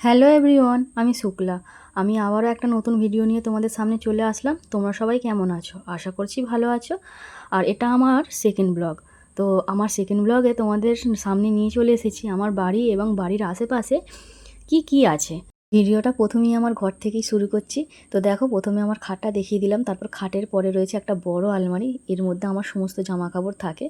Hello everyone আমি শুক্লা। আমি আবারও একটা নতুন ভিডিও নিয়ে তোমাদের সামনে চলে আসলাম। তোমরা সবাই কেমন আছো? আশা করছি ভালো আছো। আর এটা আমার সেকেন্ড ব্লগ তো আমার সেকেন্ড ব্লগে তোমাদের সামনে নিয়ে চলে এসেছি আমার বাড়ি এবং বাড়ির আশেপাশে কি কি আছে? ভিডিওটা প্রথমেই আমার ঘর থেকেই শুরু করছি। তো দেখো, প্রথমে আমার খাটটা দেখিয়ে দিলাম, তারপর খাটের পরে রয়েছে একটা বড় আলমারি, এর মধ্যে আমার সমস্ত জামা কাপড় থাকে।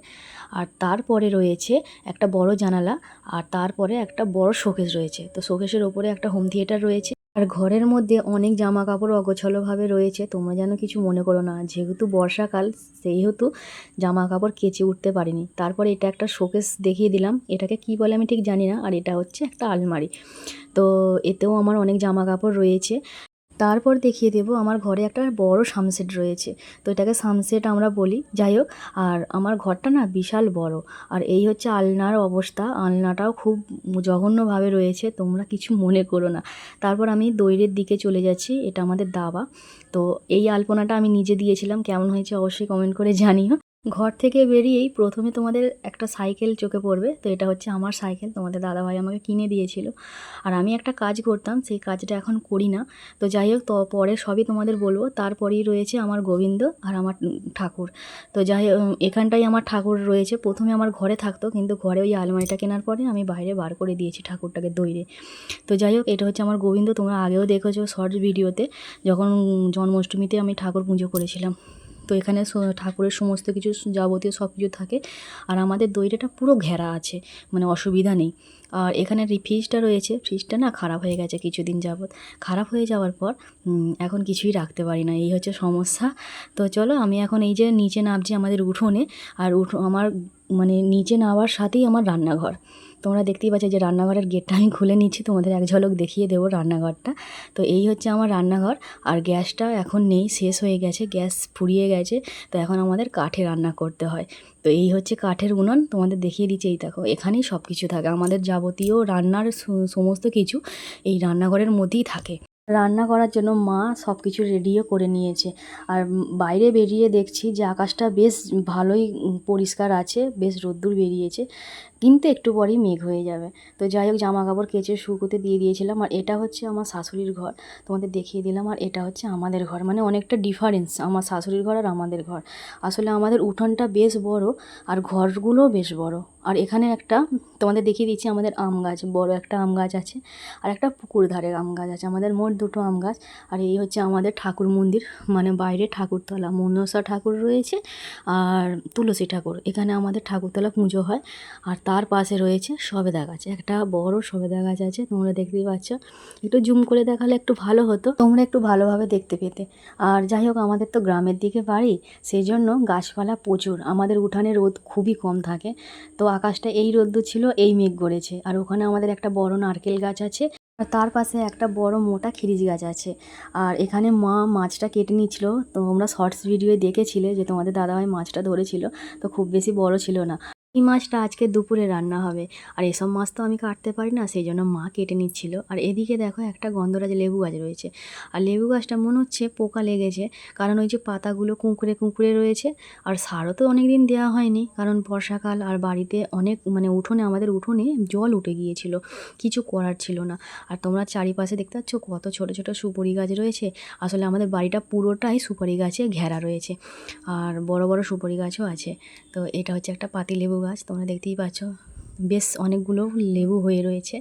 আর তারপরে রয়েছে একটা বড় জানালা, আর তারপরে একটা বড় শোকেস রয়েছে। তো শোকেসের ওপরে একটা হোম থিয়েটার রয়েছে। আর ঘরের মধ্যে অনেক জামা কাপড় অগোছলভাবে রয়েছে, তোমরা যেন কিছু মনে করো না। যেহেতু বর্ষাকাল, সেহেতু জামা কাপড় কেচে উঠতে পারিনি। তারপরে এটা একটা শোকেস দেখিয়ে দিলাম। এটাকে কি বলে আমি ঠিক জানি না, আর এটা হচ্ছে একটা আলমারি। তো এতেও আমার অনেক জামা কাপড় রয়েছে। তারপর দেখিয়ে দেবো, আমার ঘরে একটা বড় সানসেট রয়েছে। তো এটাকে সানসেট আমরা বলি। যাই হোক, আর আমার ঘরটা না বিশাল বড়। আর এই হচ্ছে আলনার অবস্থা। আলনাটাও খুব জঘন্যভাবে রয়েছে, তোমরা কিছু মনে করো না। তারপর আমি দৈরের দিকে চলে যাচ্ছি, এটা আমাদের দাবা। তো এই আলপনাটা আমি নিজে দিয়েছিলাম। কেমন হয়েছে অবশ্যই কমেন্ট করে জানিও। ঘর থেকে বেরিয়েই প্রথমে তোমাদের একটা সাইকেল চোখে পড়বে। তো এটা হচ্ছে আমার সাইকেল, তোমাদের দাদাভাই আমাকে কিনে দিয়েছিল। আর আমি একটা কাজ করতাম, সেই কাজটা এখন করি না। তো যাই হোক, তো পরে সবই তোমাদের বলব। তারপরেই রয়েছে আমার গোবিন্দ আর আমার ঠাকুর। তো যাই এখানটাই আমার ঠাকুর রয়েছে। প্রথমে আমার ঘরে থাকতো, কিন্তু ঘরে ওই আলমারিটা কেনার পরে আমি বাইরে বার করে দিয়েছি ঠাকুরটাকে দইরে তো যাই হোক, এটা হচ্ছে আমার গোবিন্দ, তোমরা আগেও দেখেছ শর্টস ভিডিওতে, যখন জন্মাষ্টমীতে আমি ঠাকুর পুজো করেছিলাম। তো এখানে ঠাকুরের সমস্ত কিছু যাবতীয় সব কিছু থাকে। আর আমাদের দইটা পুরো ঘেরা আছে মানে অসুবিধা নেই। আর এখানে ফ্রিজটা রয়েছে, ফ্রিজটা না খারাপ হয়ে গেছে কিছুদিন যাবৎ। খারাপ হয়ে যাওয়ার পর এখন কিছুই রাখতে পারি না, এই হচ্ছে সমস্যা। তো চলো, আমি এখন এই যে নিচে নামছি আমাদের উঠোনে, আর উঠো, আমার মানে নিচে নামার সাথেই আমার রান্নাঘর। তোমরা দেখতেই পাচ্ছ যে রান্নাঘরের গেটটা আমি খুলে নিচ্ছি। তোমাদের এক ঝলক দেখিয়ে দেবো রান্নাঘরটা। তো এই হচ্ছে আমার রান্নাঘর। আর গ্যাসটা এখন নেই, শেষ হয়ে গেছে, গ্যাস ফুরিয়ে গেছে। তো এখন আমাদের কাঠে রান্না করতে হয়। তো এই হচ্ছে কাঠের উনুন। তোমাদের দেখিয়ে দিচ্ছি, এই দেখো, এখানেই সব কিছু থাকে। আমাদের যাবতীয় রান্নার সমস্ত কিছু এই রান্নাঘরের মধ্যেই থাকে। রান্না করার জন্য মা সব কিছু রেডিও করে নিয়েছে। আর বাইরে বেরিয়ে দেখছি যে আকাশটা বেশ ভালোই পরিষ্কার আছে, বেশ রোদ্দুর বেরিয়েছে। কিন্তু একটু পরেই মেঘ হয়ে যাবে। তো যাই হোক জামা কাপড় কেচে শুকোতে দিয়ে দিয়েছিলাম আর এটা হচ্ছে আমার শাশুড়ির ঘর। তোমাদের দেখিয়ে দিলাম আর এটা হচ্ছে আমাদের ঘর। মানে অনেকটা ডিফারেন্স আমার শাশুড়ির ঘর আর আমাদের ঘর। আসলে আমাদের উঠোনটা বেশ বড় আর ঘরগুলোও বেশ বড়। আর এখানে একটা, তোমাদের দেখিয়ে দিচ্ছি আমাদের আম গাছ। বড় একটা আম গাছ আছে আর একটা পুকুর ধারে আম গাছ আছে। আমাদের মোট দুটো আম গাছ আর এই হচ্ছে আমাদের ঠাকুর মন্দির। মানে বাইরে ঠাকুরতলা। মনসা ঠাকুর রয়েছে আর তুলসী ঠাকুর। এখানে আমাদের ঠাকুরতলা পুজো হয়। আর তার পাশে রয়েছে সবেদা গাছ। একটা বড় সবেদা গাছ আছে, তোমরা দেখতেই পাচ্ছ। একটু জুম করে দেখালে একটু ভালো হতো। তোমরা একটু ভালোভাবে দেখতে পেতে। আর যাই হোক, আমাদের তো গ্রামের দিকে বাড়ি সেই জন্য গাছপালা প্রচুর। আমাদের উঠানে রোদ খুবই কম থাকে। তো আকাশটা এই রোদ্দুর ছিল, এই মেঘ গড়েছে। আর ওখানে আমাদের একটা বড় নারকেল গাছ আছে। আর তার পাশে একটা বড় মোটা খিরিজ গাছ আছে। আর এখানে মা মাছটা কেটে নিচ্ছিল। তো তোমরা শর্টস ভিডিওয়ে দেখেছিলে যে তোমাদের দাদাভাই মাছটা ধরেছিল। তো খুব বেশি বড় ছিল না। এই মাছটা আজকে দুপুরে রান্না হবে। আর এসব মাছ তো আমি কাটতে পারি না, সেই জন্য মা কেটে নিচ্ছিল। আর এদিকে দেখো একটা গন্ধরাজ লেবু গাছ রয়েছে। আর লেবু গাছটা মনে হচ্ছে পোকা লেগেছে, কারণ ওই যে পাতাগুলো কুঁকড়ে কুঁকড়ে রয়েছে। আর সারও তো অনেক দিন দেওয়া হয়নি, কারণ বর্ষাকাল আর বাড়িতে অনেক মানে উঠোনে, আমাদের উঠোনে জল উঠে গিয়েছিল। কিছু করার ছিল না। আর তোমরা চারিপাশে দেখতে পাচ্ছ কত ছোট ছোট সুপারি গাছ রয়েছে। আসলে আমাদের বাড়িটা পুরোটাই সুপারি গাছে ঘেরা রয়েছে। আর বড় বড় সুপারি গাছও আছে। তো এটা হচ্ছে একটা পাতি লেবু গাছ তোমরা দেখতেই পাচ্ছ। বেশ অনেকগুলো লেবু হয়ে রয়েছে।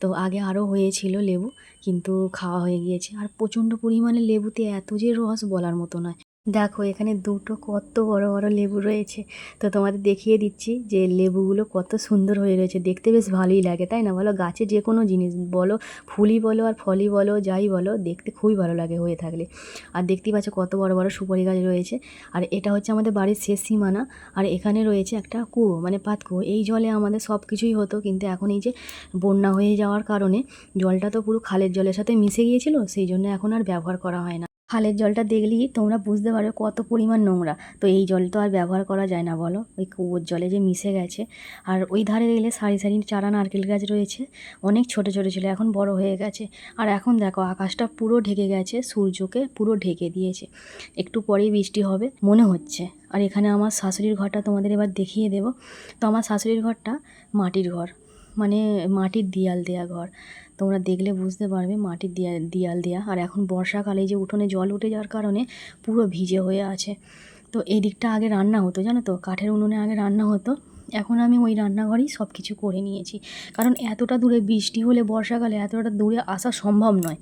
তো আগে আরও হয়েছিল লেবু, কিন্তু খাওয়া হয়ে গিয়েছে। আর প্রচণ্ড পরিমাণে লেবুতে এত যে রস বলার মতো নয়। দেখো, এখানে দুটো কত বড় বড় লেবু রয়েছে। তো তোমাদের দেখিয়ে দিচ্ছি যে লেবুগুলো কত সুন্দর হয়ে রয়েছে। দেখতে বেশ ভালোই লাগে, তাই না? বলো, গাছে যে কোনো জিনিস, বলো, ফুলই বলো আর ফলই বলো, যাই বলো, দেখতে খুবই ভালো লাগে হয়ে থাকলে। আর দেখতেই পাচ্ছ কত বড় বড় সুপারি গাছ রয়েছে। আর এটা হচ্ছে আমাদের বাড়ির শেষ সীমানা। আর এখানে রয়েছে একটা কুয়ো মানে পাতকুয়ো এই জলে আমাদের সব কিছুই হতো, কিন্তু এখন এই যে বন্যা হয়ে যাওয়ার কারণে জলটা তো পুরো খালের জলের সাথে মিশে গিয়েছিল, সেই জন্য এখন আর ব্যবহার করা হয় না। খালের জলটা দেখলেই তোমরা বুঝতে পারবে কত পরিমাণ নোংরা। তো এই জল তো আর ব্যবহার করা যায় না বলো। ওই কুয়োর জলে যে মিশে গেছে। আর ওই ধারে গেলে সারি সারি চারা, নারকেল গাছ রয়েছে। অনেক ছোট ছোট ছিল, এখন বড় হয়ে গেছে। আর এখন দেখো আকাশটা পুরো ঢেকে গেছে, সূর্যকে পুরো ঢেকে দিয়েছে। একটু পরেই বৃষ্টি হবে, মনে হচ্ছে। আর এখানে আমার শাশুড়ির ঘরটা তোমাদের এবার দেখিয়ে দেবো। তো আমার শাশুড়ির ঘরটা মাটির ঘর মানে মাটির দেয়াল দেয়া ঘর। তোমরা দেখলে বুঝতে পারবে মাটির দিয়া, দিয়াল দেওয়া আর এখন বর্ষাকালে যে উঠোনে জল উঠে যাওয়ার কারণে পুরো ভিজে হয়ে আছে। তো এই দিকটা আগে রান্না হতো, জানো তো? কাঠের উনুনে আগে রান্না হতো। এখন আমি ওই রান্নাঘরেই সব কিছু করে নিয়েছি। কারণ এতটা দূরে বৃষ্টি হলে, বর্ষাকালে এতটা দূরে আসা সম্ভব নয়।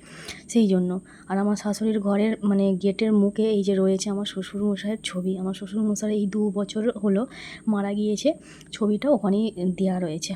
সেই জন্য। আর আমার শাশুড়ির ঘরের মানে গেটের মুখে এই যে রয়েছে আমার শ্বশুরমশাইয়ের ছবি। আমার শ্বশুরমশাই এই দু বছর হলো মারা গিয়েছে। ছবিটা ওখানেই দেওয়া রয়েছে।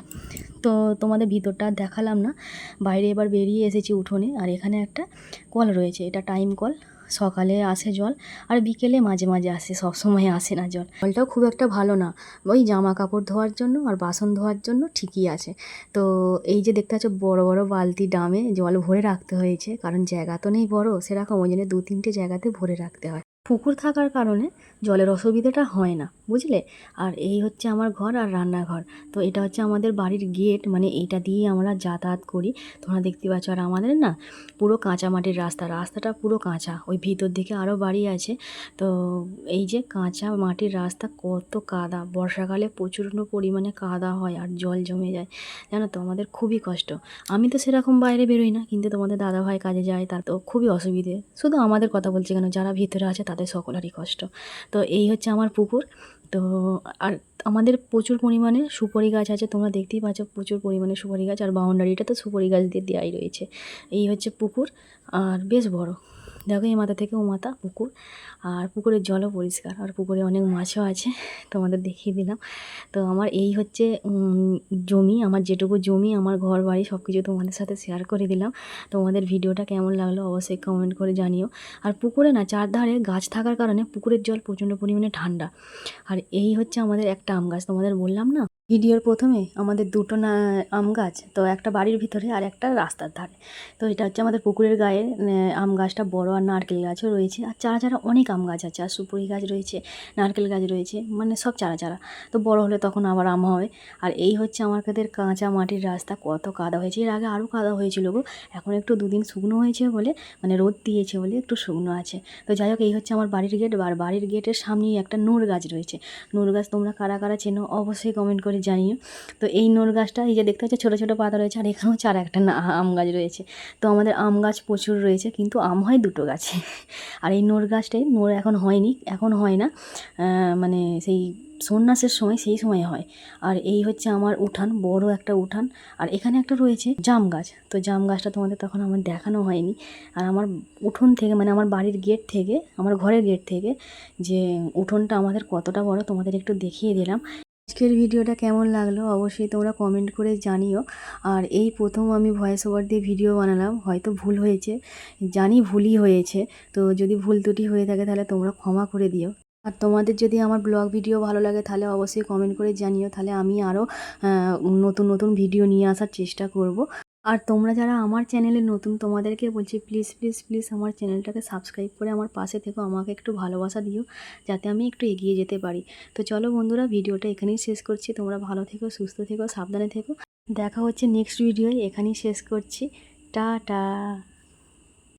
তো তোমাদের ভিতরটা দেখালাম না। বাইরে এবার বেরিয়ে এসেছি উঠোনে। আর এখানে একটা কল রয়েছে। এটা টাইম কল। সকালে আসে জল আর বিকেলে মাঝে মাঝে আসে সবসময় আসে না জল। জলটাও খুব একটা ভালো না। ওই জামা কাপড় ধোয়ার জন্য আর বাসন ধোয়ার জন্য ঠিকই আছে। তো এই যে দেখতে পাচ্ছ, বড় বড় বালতি ডামে জল ভরে রাখতে হয়েছে। কারণ জায়গা তো নেই বড়, সেরকম। ওই জন্য দু তিনটে জায়গাতে ভরে রাখতে হয়। পুকুর থাকার কারণে জলের অসুবিধাটা হয় না, বুঝলে? আর এই হচ্ছে আমার ঘর আর রান্নাঘর। তো এটা হচ্ছে আমাদের বাড়ির গেট মানে এইটা দিয়ে আমরা যাতায়াত করি। তোমরা দেখতে পাচ্ছ আর আমাদের না পুরো কাঁচা মাটির রাস্তা, রাস্তাটা পুরো কাঁচা। ওই ভিতর দিকে আরও বাড়ি আছে। তো এই যে কাঁচা মাটির রাস্তা কত কাদা। বর্ষাকালে প্রচণ্ড পরিমাণে কাদা হয় আর জল জমে যায়। জানো তো, আমাদের খুবই কষ্ট। আমি তো সেরকম বাইরে বেরোই না, কিন্তু তোমাদের দাদাভাই কাজে যায়, তার তো খুবই অসুবিধে। শুধু আমাদের কথা বলছি কেন? যারা ভিতরে আছে তাদের সকলেরই কষ্ট। তো এই হচ্ছে আমার পুকুর। তো আর আমাদের প্রচুর পরিমাণে সুপারি গাছ আছে, তোমরা দেখতেই পাচ্ছ প্রচুর পরিমাণে সুপারি গাছ, আর বাউন্ডারিটা তো সুপারি গাছ দিয়ে দেওয়াই রয়েছে। এই হচ্ছে পুকুর, আর বেশ বড়। দেখো এই মাথা থেকে ও মাথা, পুকুর। আর পুকুরের জলও পরিষ্কার, আর পুকুরে অনেক মাছও আছে, তোমাদের দেখিয়ে দিলাম। তো আমার এই হচ্ছে জমি, আমার যেটুকু জমি, আমার ঘর বাড়ি সব কিছু তোমাদের সাথে শেয়ার করে দিলাম। তোমাদের ভিডিওটা কেমন লাগল অবশ্যই কমেন্ট করে জানিও। আর পুকুরে না, চারধারে গাছ থাকার কারণে পুকুরের জল প্রচণ্ড পরিমাণে ঠান্ডা। আর এই হচ্ছে আমাদের একটা আম গাছ, তোমাদের বললাম না? ভিডিওর প্রথমে আমাদের দুটো না, আম গাছ, তো একটা বাড়ির ভিতরে আর একটা রাস্তার ধারে। তো এটা হচ্ছে আমাদের পুকুরের গায়ে আম গাছটা বড় আর নারকেল গাছও রয়েছে। আর চারা চারা অনেক আম গাছ আছে, আর সুপুরি গাছ রয়েছে, নারকেল গাছ রয়েছে মানে সব চারা চারা। তো বড় হলে তখন আবার আম হবে। আর এই হচ্ছে আমার কাদের কাঁচা মাটির রাস্তা, কত কাদা হয়েছে। এর আগে আরও কাদা হয়েছিল গো, এখন একটু দুদিন শুকনো হয়েছে বলে মানে রোদ দিয়েছে বলে একটু শুকনো আছে। তো যাই হোক, এই হচ্ছে আমার বাড়ির গেট আর বাড়ির গেটের সামনেই একটা নোর গাছ রয়েছে। নোর গাছ তোমরা কারা কারা চেনো অবশ্যই কমেন্ট করে জানিও। তো এই নোর গাছটা, এই যে দেখতে পাচ্ছ ছোটো ছোটো পাতা রয়েছে, আর এখানেও চার একটা না, আম গাছ রয়েছে। তো আমাদের আম গাছ প্রচুর রয়েছে, কিন্তু আম হয় দুটো গাছে। আর এই নোর গাছটাই নোর এখন হয়নি, এখন হয় না। মানে সেই সন্ন্যাসের সময়, সেই সময় হয়। আর এই হচ্ছে আমার উঠান, বড় একটা উঠান। আর এখানে একটা রয়েছে জাম গাছ। তো জাম গাছটা তোমাদের তখন আমার দেখানো হয়নি। আর আমার উঠোন থেকে মানে আমার বাড়ির গেট থেকে, আমার ঘরের গেট থেকে যে উঠোনটা আমাদের কতটা বড়, তোমাদের একটু দেখিয়ে দিলাম। আজকের ভিডিওটা কেমন লাগল অবশ্যই তোমরা কমেন্ট করে জানিও। আর এই প্রথম আমি ভয়েস ওভার দিয়ে ভিডিও বানালাম, হয়তো ভুল হয়েছে, জানি ভুলই হয়েছে, তো যদি ভুল ত্রুটি হয়ে থাকে তাহলে তোমরা ক্ষমা করে দিও। আর তোমাদের যদি আমার ব্লগ ভিডিও ভালো লাগে তাহলে অবশ্যই কমেন্ট করে জানিও, তাহলে আমি আরও নতুন নতুন ভিডিও নিয়ে আসার চেষ্টা করব। আর তোমরা যারা আমার চ্যানেলে নতুন, তোমাদেরকে বলছি প্লিজ প্লিজ প্লিজ আমার চ্যানেলটাকে সাবস্ক্রাইব করে আমার পাশে থেকো। আমাকে একটু ভালোবাসা দিও যাতে আমি একটু এগিয়ে যেতে পারি। তো চলো বন্ধুরা, ভিডিওটা এখানেই শেষ করছি। তোমরা ভালো থেকো, সুস্থ থেকো, সাবধানে থেকো। দেখা হচ্ছে নেক্সট ভিডিওয় এখানেই শেষ করছি। টাটা।